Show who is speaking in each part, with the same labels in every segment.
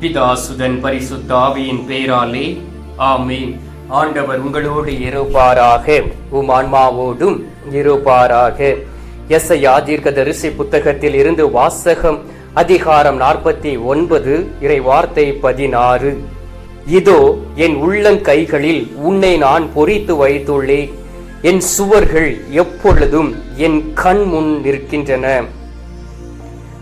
Speaker 1: பிதாசுதன் பரிசுத்தாவியின் பெயராலே ஆமீன். ஆண்டவர் உங்களோடு இருப்பாராக. உம் ஆன்மாவோடும் இருப்பாராக. எஸ்ஐயா தீர்க்கதரிசி புத்தகத்தில் இருந்து வாசகம் அதிகாரம் நாற்பத்தி ஒன்பது இறை வார்த்தை பதினாறு. இதோ என் உள்ளங்கைகளில் உன்னை நான் பொறித்து வைத்துள்ளேன். என் சுவர்கள் எப்பொழுதும் என் கண் முன் நிற்கின்றன.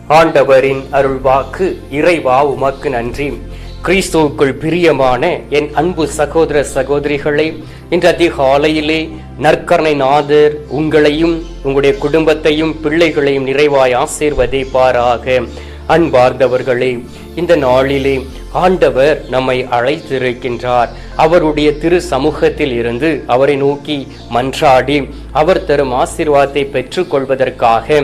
Speaker 1: ஆண்டவரின் அருள்வாக்கு இறைவா உமக்கு நன்றி. கிறிஸ்துவுக்குள் பிரியமான என் அன்பு சகோதர சகோதரிகளை இன்று அதிகாலையிலே நற்கரணை நாதர் உங்களையும் உங்களுடைய குடும்பத்தையும் பிள்ளைகளையும் நிறைவாய் ஆசீர்வதிப்பாராக. அன்பார்ந்தவர்களே இந்த நாளிலே ஆண்டவர் நம்மை அழைத்திருக்கின்றார். அவருடைய திரு சமூகத்தில் இருந்து அவரை நோக்கி மன்றாடி அவர் தரும் ஆசீர்வாதத்தை பெற்றுக்கொள்வதற்காக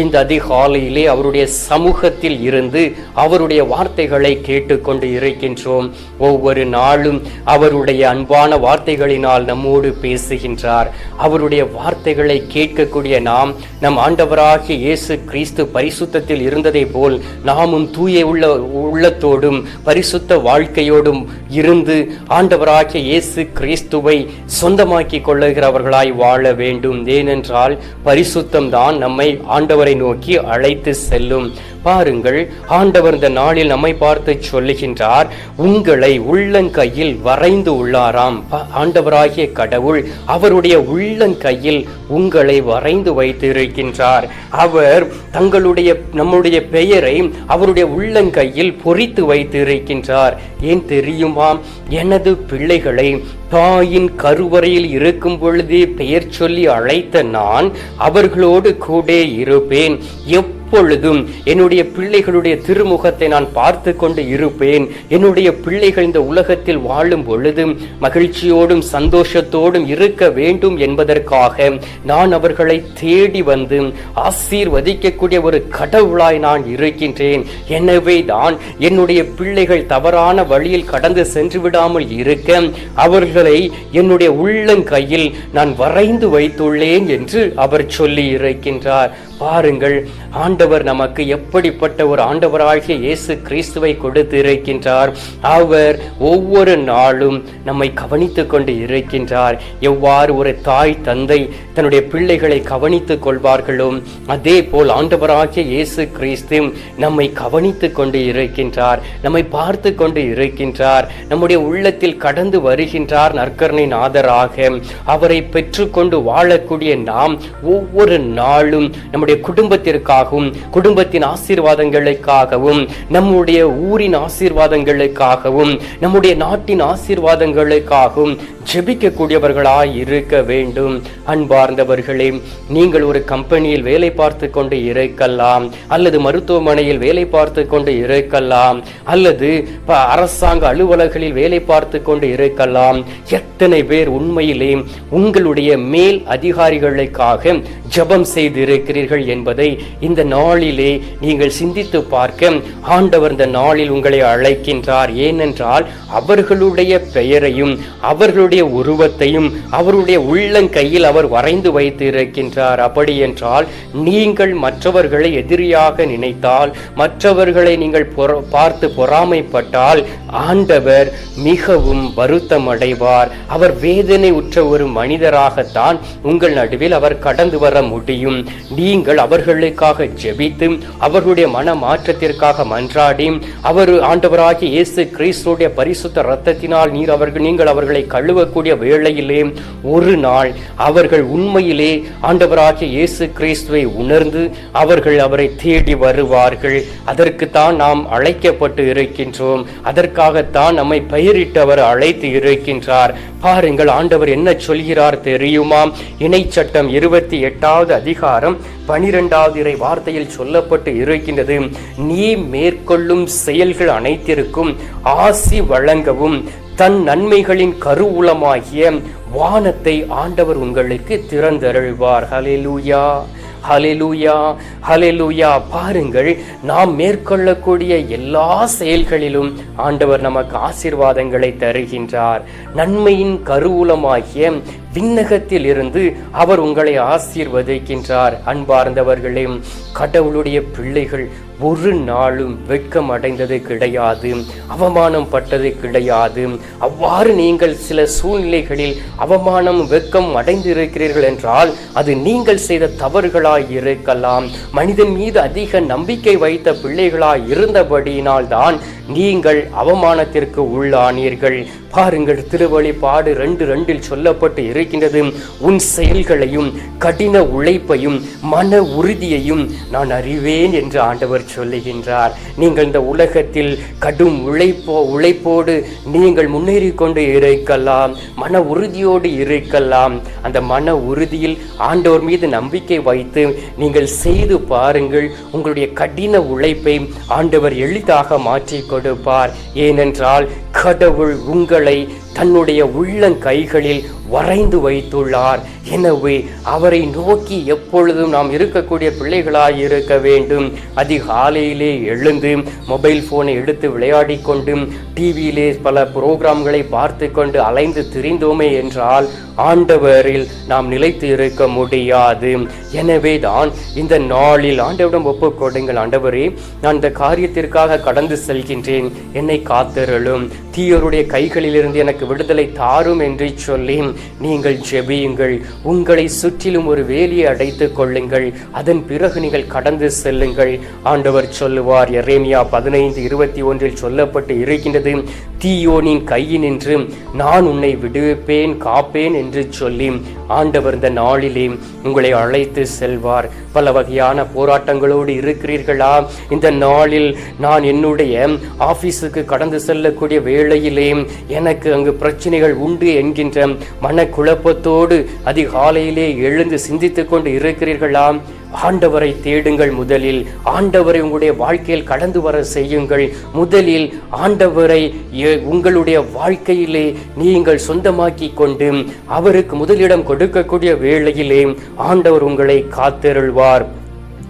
Speaker 1: இந்த அதிகாலையிலே அவருடைய சமூகத்தில் இருந்து அவருடைய வார்த்தைகளை கேட்டுக்கொண்டு இருக்கின்றோம். ஒவ்வொரு நாளும் அவருடைய அன்பான வார்த்தைகளினால் நம்மோடு பேசுகின்றார். அவருடைய வார்த்தைகளை கேட்கக்கூடிய நாம் நம் ஆண்டவராகிய இயேசு கிறிஸ்து பரிசுத்தத்தில் இருந்ததை போல் நாமும் தூய உள்ள உள்ள உள்ளத்தோடும் பரிசுத்த வாழ்க்கையோடும் இருந்து ஆண்டவராகிய இயேசு கிறிஸ்துவை சொந்தமாக்கி கொள்ளுகிறவர்களாய் வாழ வேண்டும். ஏனென்றால் பரிசுத்தம் தான் நம்மை ஆண்டவரை நோக்கி அழைத்து செல்லும். பாருங்கள் ஆண்டவர் இந்த நாளில் நம்மை பார்த்து சொல்லுகின்றார் உங்களை உள்ளங்கையில் வரைந்து உள்ளாராம். ஆண்டவராகிய கடவுள் அவருடைய உள்ளங்கையில் உங்களை வரைந்து வைத்திருக்கின்றார். அவர் தங்களுடைய நம்முடைய பெயரை அவருடைய உள்ளங்கையில் பொறி பொறித்து வைத்திருக்கின்றார். ஏன் தெரியுமா எனது பிள்ளைகளை தாயின் கருவறையில் இருக்கும் பொழுதே பெயர் சொல்லி அழைத்த நான் அவர்களோடு கூட இருப்பேன். எப்பொழுதும் என்னுடைய பிள்ளைகளுடைய திருமுகத்தை நான் பார்த்து கொண்டு இருப்பேன். என்னுடைய பிள்ளைகள் இந்த உலகத்தில் வாழும் பொழுதும் மகிழ்ச்சியோடும் சந்தோஷத்தோடும் இருக்க வேண்டும் என்பதற்காக நான் அவர்களை தேடி வந்து ஆசீர்வதிக்கக்கூடிய ஒரு கடவுளாய் நான் இருக்கின்றேன். எனவே தான் என்னுடைய பிள்ளைகள் தவறான வழியில் கடந்து சென்று விடாமல் இருக்க அவர்களை என்னுடைய உள்ளங்கையில் நான் வரைந்து வைத்துள்ளேன் என்று அவர் சொல்லி இருக்கின்றார். பாருங்கள் ஆண்டவர் நமக்கு எப்படிப்பட்ட ஒரு ஆண்டவராகிய இயேசு கிறிஸ்துவை கொடுத்து இருக்கின்றார் அவர் ஒவ்வொரு நாளும் நம்மை கவனித்து கொண்டு இருக்கின்றார். எவ்வாறு ஒரு தாய் தந்தை தன்னுடைய பிள்ளைகளை கவனித்துக் கொள்வார்களோ அதே போல் ஆண்டவராகிய இயேசு கிறிஸ்து நம்மை கவனித்துக் கொண்டு இருக்கின்றார் நம்மை பார்த்து கொண்டு இருக்கின்றார் நம்முடைய உள்ளத்தில் கடந்து வருகின்றார் நற்கரணை நாதராக அவரை பெற்றுக்கொண்டு வாழக்கூடிய நாம் ஒவ்வொரு நாளும் நம்முடைய குடும்பத்திற்காகவும் குடும்பத்தின் ஆசீர்வாதங்களுக்காகவும் நம்முடைய ஊரின் ஆசீர்வாதங்களுக்காகவும் நம்முடைய நாட்டின் ஆசீர்வாதங்களுக்காகவும் ஜெபிக்கக்கூடியவர்களாய் இருக்க வேண்டும். அன்பார்ந்தவர்களே நீங்கள் ஒரு கம்பெனியில் வேலை பார்த்து கொண்டு இருக்கலாம் அல்லது மருத்துவமனையில் வேலை பார்த்து கொண்டு இருக்கலாம் அல்லது ப- அரசாங்க அலுவலர்களில் வேலை பார்த்து கொண்டு இருக்கலாம். எத்தனை பேர் உண்மையிலே உங்களுடைய மேல் அதிகாரிகளுக்காக ஜெபம் செய்திருக்கிறீர்கள் என்பதை இந்த நாளிலே நீங்கள் சிந்தித்து பார்க்க ஆண்டவர் இந்த நாளில் உங்களை அழைக்கின்றார். ஏனென்றால் அவர்களுடைய பெயரையும் அவர்களுடைய உருவத்தையும் அவருடைய உள்ளங்கையில் அவர் வரைந்து வைத்து இருக்கின்றார் அப்படி என்றால் நீங்கள் மற்றவர்களை எதிரியாக நினைத்தால் மற்றவர்களை நீங்கள் பொற- பார்த்து பொறாமைப்பட்டால் ஆண்டவர் மிகவும் வருத்தம் அடைவார் அவர் வேதனை உற்ற ஒரு மனிதராகத்தான் உங்கள் நடுவில் அவர் கடந்து வர முடியும். நீங்கள் அவர்களுக்காக ஜெபித்து அவர்களுடைய மன மாற்றத்திற்காக மன்றாடி அவர் ஆண்டவராகிய இயேசு கிறிஸ்துடைய பரிசுத்த ரத்தத்தினால் நீர் அவர்கள் நீங்கள் அவர்களை கழுவக்கூடிய வேளையிலே ஒரு நாள் அவர்கள் உண்மையிலே ஆண்டவராகிய இயேசு கிறிஸ்துவை உணர்ந்து அவர்கள் அவரை தேடி வருவார்கள். அதற்குத்தான் நாம் அழைக்கப்பட்டு இருக்கின்றோம். அதற்காகத்தான் நம்மை பெயரிட்டவர் அழைத்து இருக்கின்றார். பாருங்கள் ஆண்டவர் என்ன சொல்கிறார் தெரியுமா? இணை சட்டம் இருபத்தி எட்டாம் இரண்டாவது அதிகாரம் பனிரெண்டாவது இறை வார்த்தையில் சொல்லப்பட்டு இருக்கின்றது. நீ மேற்கொள்ளும் செயல்கள் அனைத்திற்கும் ஆசி வழங்கவும் தன் நன்மைகளின் கருவூலமாகிய வானத்தை ஆண்டவர் உங்களுக்கு திறந்தருள்வார். ஹalleluya ஹalleluya ஹalleluya. பாருங்கள் நாம் மேற்கொள்ளக்கூடிய எல்லா செயல்களிலும் ஆண்டவர் நமக்கு ஆசிர்வாதங்களை தருகின்றார். நன்மையின் கருவூலமாகிய விண்ணகத்தில் இருந்து அவர் உங்களை ஆசீர்வதிக்கின்றார். அன்பார்ந்தவர்களே கடவுளுடைய பிள்ளைகள் ஒரு நாளும் வெட்கம் அடைந்தது கிடையாது. அவமானம் பட்டது கிடையாது. அவ்வாறு நீங்கள் சில சூழ்நிலைகளில் அவமானம் வெட்கம் அடைந்திருக்கிறீர்கள் என்றால் அது நீங்கள் செய்த தவறுகளாய் இருக்கலாம். மனிதன் மீது அதிக நம்பிக்கை வைத்த பிள்ளைகளாய் இருந்தபடியினால் தான் நீங்கள் அவமானத்திற்கு உள்ளானீர்கள். பாருங்கள் திருவழிபாடு ரெண்டு ரெண்டில் சொல்லப்பட்டு இருக்கின்றது. உன் செயல்களையும் கடின உழைப்பையும் மன உறுதியையும் நான் அறிவேன் என்று ஆண்டவர் சொல்லுகின்றார். நீங்கள் இந்த உலகத்தில் கடும் உழைப்போ உழைப்போடு நீங்கள் முன்னேறி கொண்டு இருக்கலாம் மன உறுதியோடு இருக்கலாம். அந்த மன உறுதியில் ஆண்டவர் மீது நம்பிக்கை வைத்து நீங்கள் செய்து பாருங்கள். உங்களுடைய கடின உழைப்பை ஆண்டவர் எளிதாக மாற்றி கொடுப்பார். ஏனென்றால் கடவுள் உங்களை தன்னுடைய உள்ளங்கைகளில் வரைந்து வைத்துள்ளார். எனவே அவரை நோக்கி எப்பொழுதும் நாம் இருக்கக்கூடிய பிள்ளைகளாய் இருக்க வேண்டும். அதிகாலையிலே எழுந்து மொபைல் போனை எடுத்து விளையாடி கொண்டு டிவியிலே பல புரோகிராம்களை பார்த்து கொண்டு அலைந்து திரிந்தோமே என்றால் ஆண்டவரில் நாம் நிலைத்து இருக்க முடியாது. எனவே தான் இந்த நாளில் ஆண்டவரிடம் ஒப்புக்கொடுங்கள் ஆண்டவரே நான் இந்த காரியத்திற்காக கடந்து செல்கின்றேன். என்னை காத்தருளும். தீயருடைய கைகளிலிருந்து எனக்கு விடுதலை தாரும் என்று சொல்லி நீங்கள் ஜெபியுங்கள். உங்களை சுற்றிலும் ஒரு வேலியை அடைத்துக் கொள்ளுங்கள். அதன் பிறகு நீங்கள் கடந்து செல்லுங்கள். ஆண்டவர் சொல்லுவார் எரேமியா பதினைந்து இருபத்தி ஒன்றில் சொல்லப்பட்டு இருக்கின்றது தீயோனின் கையினின்று நான் உன்னை விடுவிப்பேன் காப்பேன் என்று சொல்லி ஆண்டவர் இந்த நாளிலே உங்களை அழைத்து செல்வார். பல வகையான போராட்டங்களோடு இருக்கிறீர்களா? இந்த நாளில் நான் என்னுடைய ஆபீஸுக்கு கடந்து செல்லக்கூடிய வேளையிலே எனக்கு அங்கு பிரச்சனைகள் உண்டு என்கின்ற மனக்குழப்பத்தோடு அதிகாலையிலே எழுந்து சிந்தித்து கொண்டு இருக்கிறீர்களாம். ஆண்டவரை தேடுங்கள் முதலில். ஆண்டவரை உங்களுடைய வாழ்க்கையில் கடந்து வர செய்யுங்கள். முதலில் ஆண்டவரை எ- உங்களுடைய வாழ்க்கையிலே நீங்கள் சொந்தமாக்கி கொண்டு அவருக்கு முதலிடம் கொடுக்கக்கூடிய வேளையிலே ஆண்டவர் உங்களை காத்தருள்வார்.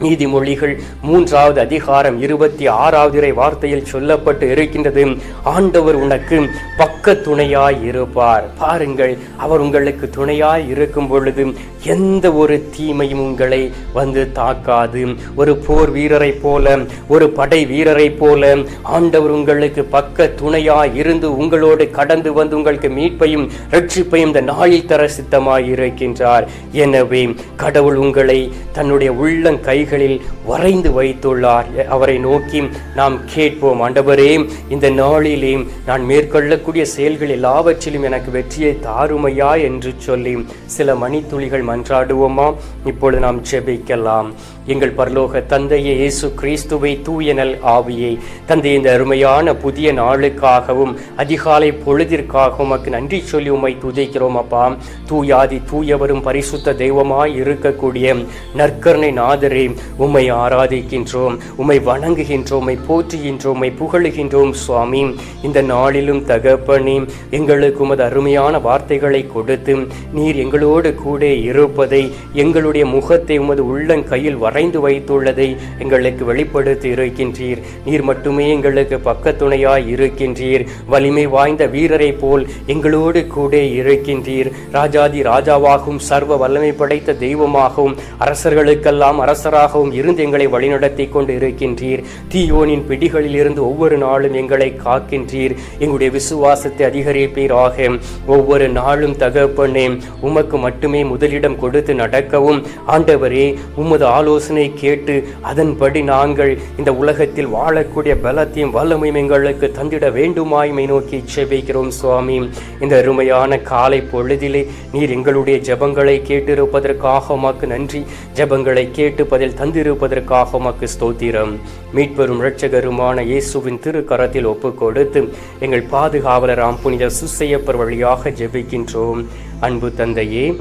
Speaker 1: நீதிமொழிகள் மூன்றாவது அதிகாரம் இருபத்தி ஆறாவது வார்த்தையில் சொல்லப்பட்டு இருக்கின்றது. ஆண்டவர் உனக்கு பக்க துணையாய் இருப்பார். பாருங்கள் அவர் உங்களுக்கு துணையாய் இருக்கும் பொழுது எந்த ஒரு தீமையும் உங்களை வந்து தாக்காது. ஒரு போர் வீரரை போல ஒரு படை வீரரை போல ஆண்டவர் உங்களுக்கு பக்க துணையாய் இருந்து உங்களோடு கடந்து வந்து உங்களுக்கு மீட்பையும் ரட்சிப்பையும் இந்த நாளில் தர சித்தமாய் இருக்கின்றார் எனவே கடவுள் உங்களை தன்னுடைய உள்ளங்கை வழிகளில் வரைந்து வைத்துள்ளார். அவரை நோக்கி நாம் கேட்போம் ஆண்டவரே இந்த நாளிலே நான் மேற்கொள்ளக்கூடிய செயல்கள் எல்லாவற்றிலும் எனக்கு வெற்றியை தாருமையா? என்று சொல்லி சில மணித்துளிகள் மன்றாடுவோமா? இப்பொழுது நாம் ஜெபிக்கலாம். எங்கள் பரலோக தந்தையே இயேசு கிறிஸ்துவை தூயனல் ஆவியை. தந்தை இந்த அருமையான புதிய நாளுக்காகவும் அதிகாலை பொழுதிற்காகவும் உமக்கு நன்றி சொல்லி உம்மை துதைக்கிறோம் அப்பா. தூயாதி தூயவரும் பரிசுத்த தெய்வமாய் இருக்கக்கூடிய நற்கருணை நாதரே உம்மை ஆராதிக்கின்றோம் உம்மை வணங்குகின்றோம் உம்மை போற்றுகின்றோம் உம்மை புகழுகின்றோம் சுவாமி. இந்த நாளிலும் தகப்பனே எங்களுக்கு உமது அருமையான வார்த்தைகளை கொடுத்து நீர் எங்களோடு கூட இருப்பதை எங்களுடைய முகத்தை உமது உள்ளங்கையில் மறைந்து வைத்துள்ளதை எங்களுக்கு வெளிப்படுத்தி இருக்கின்றீர். நீர் மட்டுமே எங்களுக்கு பக்கத்துணையாய் இருக்கின்றீர். வலிமை வாய்ந்த வீரரை போல் எங்களோடு கூட இருக்கின்றீர். ராஜாதி ராஜாவாகவும் சர்வ வல்லமை படைத்த தெய்வமாகவும் அரசர்களுக்கெல்லாம் அரசராகவும் இருந்து எங்களை வழிநடத்தி கொண்டு இருக்கின்றீர் தீயோனின் பிடிகளில் இருந்து ஒவ்வொரு நாளும் எங்களை காக்கின்றீர். எங்களுடைய விசுவாசத்தை அதிகரிப்பீராக. ஒவ்வொரு நாளும் தகப்பனே உமக்கு மட்டுமே முதலிடம் கொடுத்து நடக்கவும். ஆண்டவரே உமது ஆலோசனை கேட்டு அதன்படி நாங்கள் இந்த உலகத்தில் வாழக்கூடிய பலத்தையும் வல்லமையும் எங்களுக்கு தந்திட வேண்டுமாய்மை நோக்கி செபிக்கிறோம் சுவாமி. இந்த அருமையான காலை பொழுதிலே நீர் எங்களுடைய ஜெபங்களை கேட்டிருப்பதற்காக உமக்கு நன்றி. ஜெபங்களை கேட்டு பதில் தந்திருப்பதற்காக உமக்கு ஸ்தோத்திரம். மீட்பெரும் இரட்சகருமான இயேசுவின் திருக்கரத்தில் ஒப்பு கொடுத்து எங்கள் பாதுகாவலராம் புனித சுசையப்பர் வழியாக ஜெபிக்கின்றோம். அன்பு தந்தையே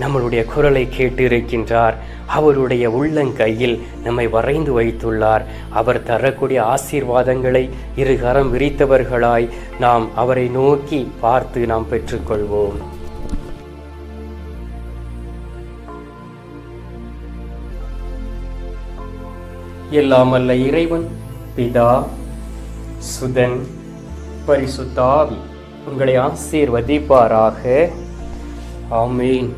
Speaker 1: நம்மளுடைய குரலை கேட்டு இருக்கின்றார் அவருடைய உள்ளங்கையில் நம்மை வரைந்து வைத்துள்ளார். அவர் தரக்கூடிய ஆசீர்வாதங்களை இருகரம் விரித்தவர்களாய் நாம் அவரை நோக்கி பார்த்து நாம் பெற்றுக்கொள்வோம். எல்லாம் அல்ல இறைவன் பிதா சுதன் பரிசுத்தாவி உங்களை ஆசீர்வதிப்பாராக. ஆமீன்.